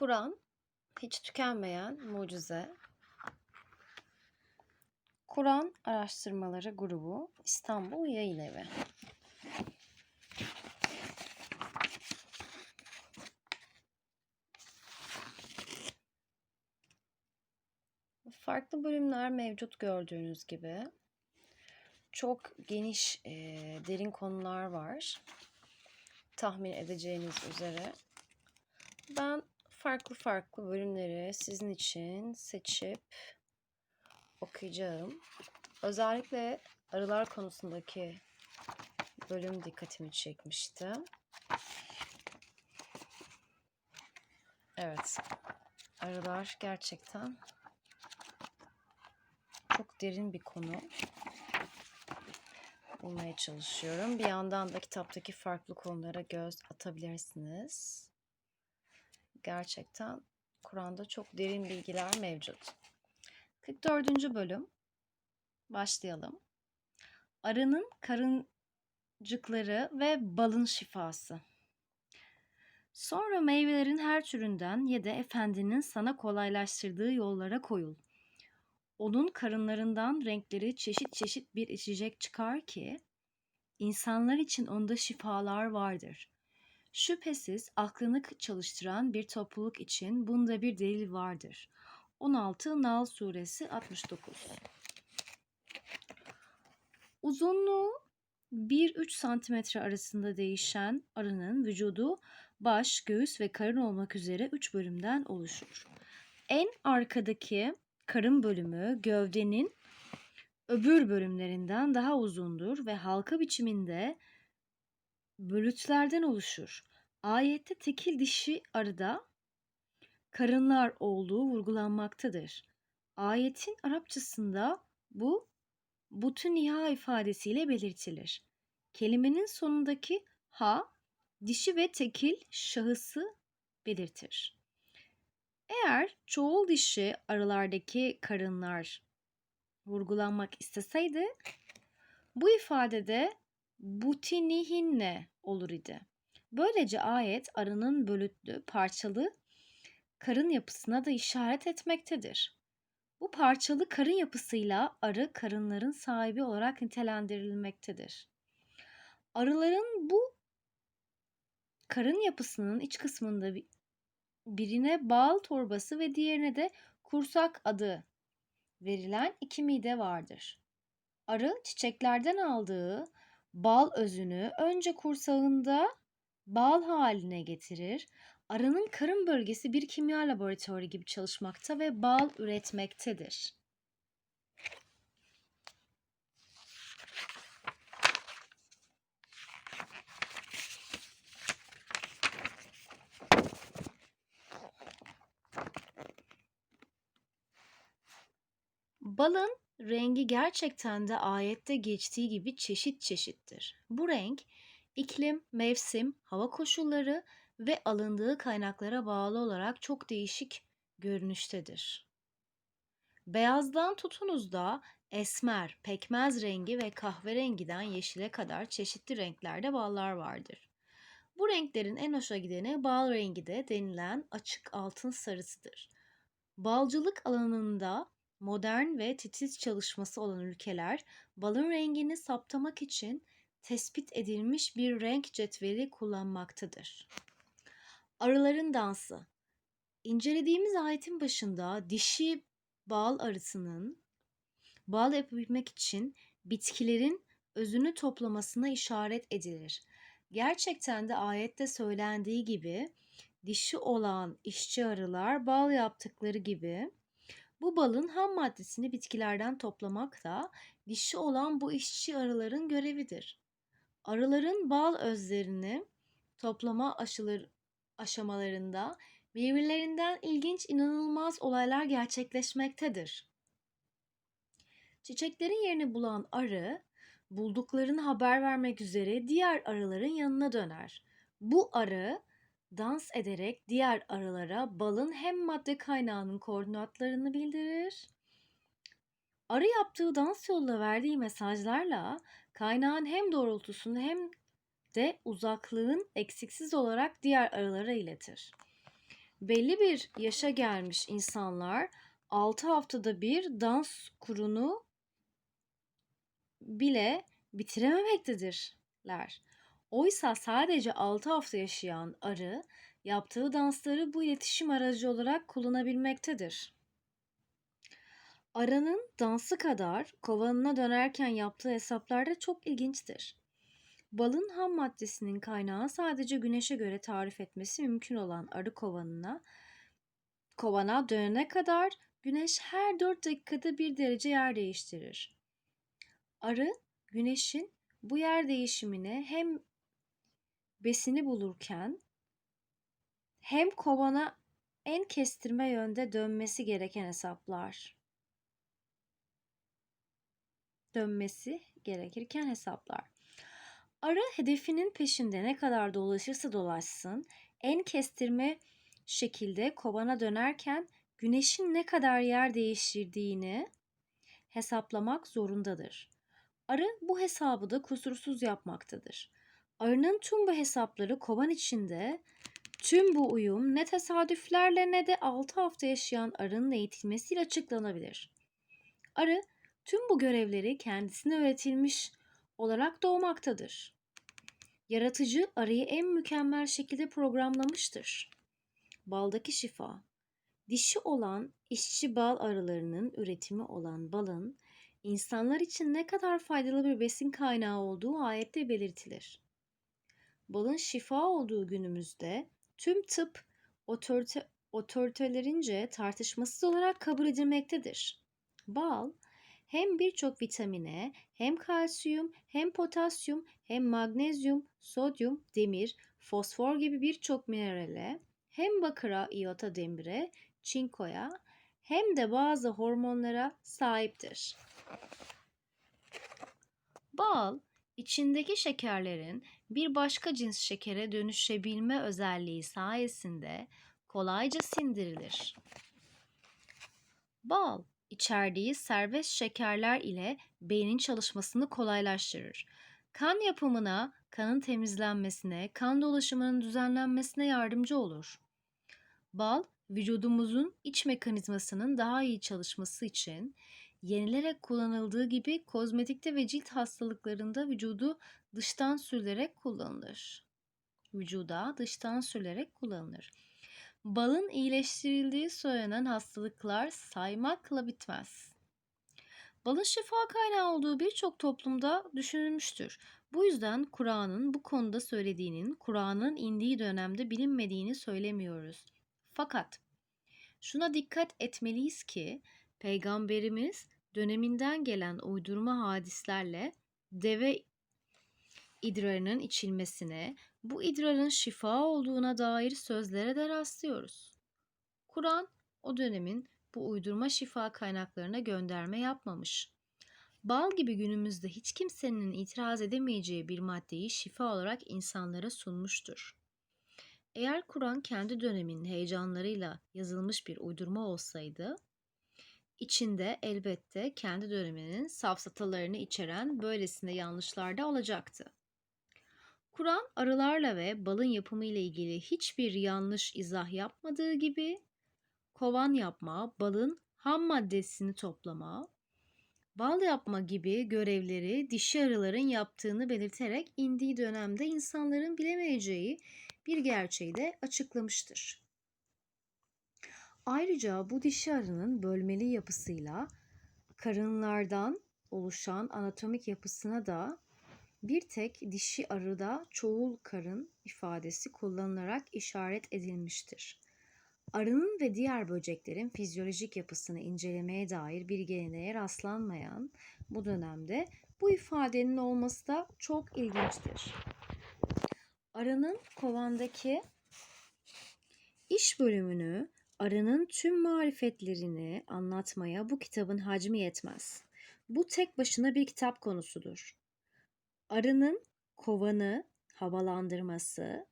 Kur'an hiç tükenmeyen mucize. Kur'an Araştırmaları Grubu İstanbul Yayın Evi. Farklı bölümler mevcut gördüğünüz gibi. Çok geniş, eee, derin konular var. Tahmin edeceğiniz üzere. Ben farklı farklı bölümleri sizin için seçip okuyacağım. Özellikle arılar konusundaki bölüm dikkatimi çekmişti. Evet. Arılar gerçekten çok derin bir konu. Bulmaya çalışıyorum. Bir yandan da kitaptaki farklı konulara göz atabilirsiniz. Gerçekten Kur'an'da çok derin bilgiler mevcut. 44. bölüm. Başlayalım. Arının karıncıkları ve balın şifası. Sonra meyvelerin her türünden ye de efendinin sana kolaylaştırdığı yollara koyul. Onun karınlarından renkleri çeşit çeşit bir içecek çıkar ki insanlar için onda şifalar vardır. Şüphesiz aklını çalıştıran bir topluluk için bunda bir delil vardır. 16 Nal suresi 69 Uzunluğu 1-3 santimetre arasında değişen arının vücudu baş, göğüs ve karın olmak üzere 3 bölümden oluşur. En arkadaki karın bölümü gövdenin öbür bölümlerinden daha uzundur ve halka biçiminde bölütlerden oluşur. Ayette tekil dişi arıda karınlar olduğu vurgulanmaktadır. Ayetin Arapçasında bu bütün niha ifadesiyle belirtilir. Kelimenin sonundaki ha dişi ve tekil şahısı belirtir. Eğer çoğul dişi arılardaki karınlar vurgulanmak isteseydi bu ifadede butinihinne olur idi. Böylece ayet arının bölütlü, parçalı karın yapısına da işaret etmektedir. Bu parçalı karın yapısıyla arı karınların sahibi olarak nitelendirilmektedir. Arıların bu karın yapısının iç kısmında birine bal torbası ve diğerine de kursak adı verilen iki mide vardır. Arı çiçeklerden aldığı bal özünü önce kursağında bal haline getirir. Arının karın bölgesi bir kimya laboratuvarı gibi çalışmakta ve bal üretmektedir. Balın rengi gerçekten de ayette geçtiği gibi çeşit çeşittir. Bu renk iklim, mevsim, hava koşulları ve alındığı kaynaklara bağlı olarak çok değişik görünüştedir. Beyazdan tutunuz da esmer, pekmez rengi ve kahverengiden yeşile kadar çeşitli renklerde ballar vardır. Bu renklerin en hoşa gideni bal rengi de denilen açık altın sarısıdır. Balcılık alanında modern ve titiz çalışması olan ülkeler balın rengini saptamak için tespit edilmiş bir renk cetveli kullanmaktadır. Arıların dansı. İncelediğimiz ayetin başında dişi bal arısının bal yapabilmek için bitkilerin özünü toplamasına işaret edilir. Gerçekten de ayette söylendiği gibi dişi olan işçi arılar bal yaptıkları gibi bu balın ham maddesini bitkilerden toplamak da dişi olan bu işçi arıların görevidir. Arıların bal özlerini toplama aşıları, aşamalarında birbirlerinden ilginç inanılmaz olaylar gerçekleşmektedir. Çiçeklerin yerini bulan arı bulduklarını haber vermek üzere diğer arıların yanına döner. Bu arı dans ederek diğer arılara balın hem madde kaynağının koordinatlarını bildirir. Arı yaptığı dans yoluyla verdiği mesajlarla kaynağın hem doğrultusunu hem de uzaklığın eksiksiz olarak diğer arılara iletir. Belli bir yaşa gelmiş insanlar 6 haftada bir dans kurunu bile bitirememektedirler. Oysa sadece 6 hafta yaşayan arı yaptığı dansları bu iletişim aracı olarak kullanabilmektedir. Arının dansı kadar kovanına dönerken yaptığı hesaplar da çok ilginçtir. Balın ham maddesinin kaynağı sadece güneşe göre tarif etmesi mümkün olan arı kovanına kovana dönene kadar güneş her 4 dakikada bir derece yer değiştirir. Arı güneşin bu yer değişimine hem besini bulurken hem kovana en kestirme yönde dönmesi gereken hesaplar. Dönmesi gerekirken hesaplar. Arı hedefinin peşinde ne kadar dolaşırsa dolaşsın en kestirme şekilde kovana dönerken güneşin ne kadar yer değiştirdiğini hesaplamak zorundadır. Arı bu hesabı da kusursuz yapmaktadır. Arının tüm bu hesapları kovan içinde tüm bu uyum ne tesadüflerle ne de 6 hafta yaşayan arının eğitilmesiyle açıklanabilir. Arı tüm bu görevleri kendisine öğretilmiş olarak doğmaktadır. Yaratıcı arıyı en mükemmel şekilde programlamıştır. Baldaki şifa Dişi olan işçi bal arılarının üretimi olan balın insanlar için ne kadar faydalı bir besin kaynağı olduğu ayette belirtilir. Balın şifa olduğu günümüzde tüm tıp otorite, otoritelerince tartışmasız olarak kabul edilmektedir. Bal hem birçok vitamine, hem kalsiyum, hem potasyum, hem magnezyum, sodyum, demir, fosfor gibi birçok minerale, hem bakıra, iyota, demire, çinkoya, hem de bazı hormonlara sahiptir. Bal, içindeki şekerlerin bir başka cins şekere dönüşebilme özelliği sayesinde kolayca sindirilir. Bal, içerdiği serbest şekerler ile beynin çalışmasını kolaylaştırır. Kan yapımına, kanın temizlenmesine, kan dolaşımının düzenlenmesine yardımcı olur. Bal, vücudumuzun iç mekanizmasının daha iyi çalışması için yenilerek kullanıldığı gibi kozmetikte ve cilt hastalıklarında vücudu dıştan sürülerek kullanılır. Vücuda dıştan sürülerek kullanılır. Balın iyileştirildiği söylenen hastalıklar saymakla bitmez. Balın şifa kaynağı olduğu birçok toplumda düşünülmüştür. Bu yüzden Kur'an'ın bu konuda söylediğinin Kur'an'ın indiği dönemde bilinmediğini söylemiyoruz. Fakat şuna dikkat etmeliyiz ki Peygamberimiz döneminden gelen uydurma hadislerle deve idrarının içilmesine, bu idrarın şifa olduğuna dair sözlere de rastlıyoruz. Kur'an o dönemin bu uydurma şifa kaynaklarına gönderme yapmamış. Bal gibi günümüzde hiç kimsenin itiraz edemeyeceği bir maddeyi şifa olarak insanlara sunmuştur. Eğer Kur'an kendi döneminin heyecanlarıyla yazılmış bir uydurma olsaydı, içinde elbette kendi döneminin safsatalarını içeren böylesine yanlışlar da olacaktı. Kur'an arılarla ve balın yapımı ile ilgili hiçbir yanlış izah yapmadığı gibi kovan yapma, balın ham maddesini toplama, bal yapma gibi görevleri dişi arıların yaptığını belirterek indiği dönemde insanların bilemeyeceği bir gerçeği de açıklamıştır. Ayrıca bu dişi arının bölmeli yapısıyla karınlardan oluşan anatomik yapısına da bir tek dişi arıda çoğul karın ifadesi kullanılarak işaret edilmiştir. Arının ve diğer böceklerin fizyolojik yapısını incelemeye dair bir geleneğe rastlanmayan bu dönemde bu ifadenin olması da çok ilginçtir. Arının kovandaki iş bölümünü, arının tüm marifetlerini anlatmaya bu kitabın hacmi yetmez. Bu tek başına bir kitap konusudur. Arının kovanı havalandırması,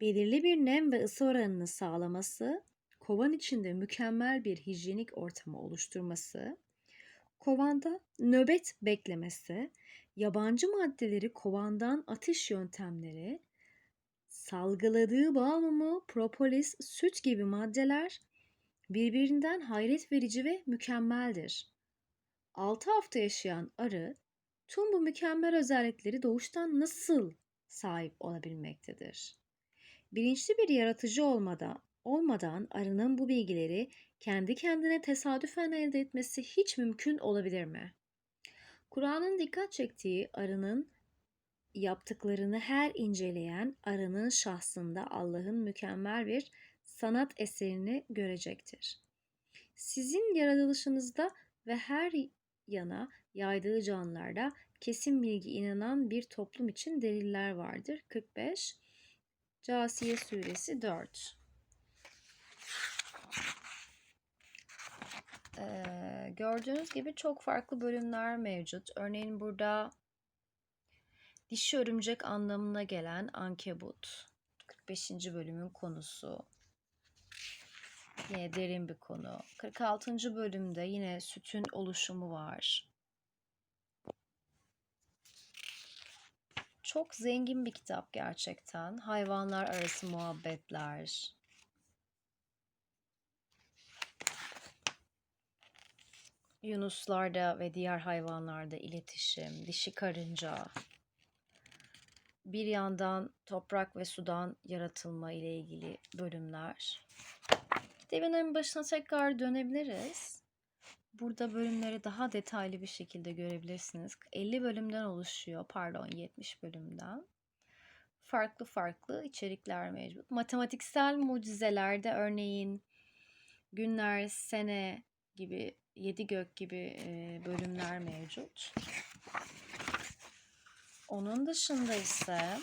belirli bir nem ve ısı oranını sağlaması, kovan içinde mükemmel bir hijyenik ortamı oluşturması, kovanda nöbet beklemesi, yabancı maddeleri kovandan atış yöntemleri, salgıladığı bal propolis, süt gibi maddeler birbirinden hayret verici ve mükemmeldir. 6 hafta yaşayan arı tüm bu mükemmel özellikleri doğuştan nasıl sahip olabilmektedir? Bilinçli bir yaratıcı olmadan, olmadan arının bu bilgileri kendi kendine tesadüfen elde etmesi hiç mümkün olabilir mi? Kur'an'ın dikkat çektiği arının yaptıklarını her inceleyen arının şahsında Allah'ın mükemmel bir sanat eserini görecektir. Sizin yaratılışınızda ve her yana yaydığı canlılarda kesin bilgi inanan bir toplum için deliller vardır. 45 Casiye Suresi 4 Ee, gördüğünüz gibi çok farklı bölümler mevcut. Örneğin burada dişi örümcek anlamına gelen ankebut. 45. bölümün konusu. Yine derin bir konu. 46. bölümde yine sütün oluşumu var. Çok zengin bir kitap gerçekten. Hayvanlar arası muhabbetler. Yunuslarda ve diğer hayvanlarda iletişim, dişi karınca. Bir yandan toprak ve sudan yaratılma ile ilgili bölümler. Kitabın başına tekrar dönebiliriz. Burada bölümleri daha detaylı bir şekilde görebilirsiniz. 50 bölümden oluşuyor, pardon 70 bölümden. Farklı farklı içerikler mevcut. Matematiksel mucizelerde örneğin günler, sene gibi, yedi gök gibi bölümler mevcut. Onun dışında ise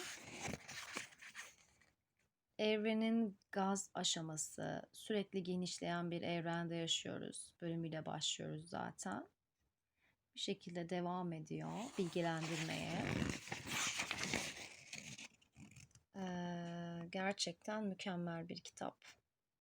evrenin gaz aşaması, sürekli genişleyen bir evrende yaşıyoruz. Bölümüyle başlıyoruz zaten. Bir şekilde devam ediyor bilgilendirmeye. Ee, gerçekten mükemmel bir kitap.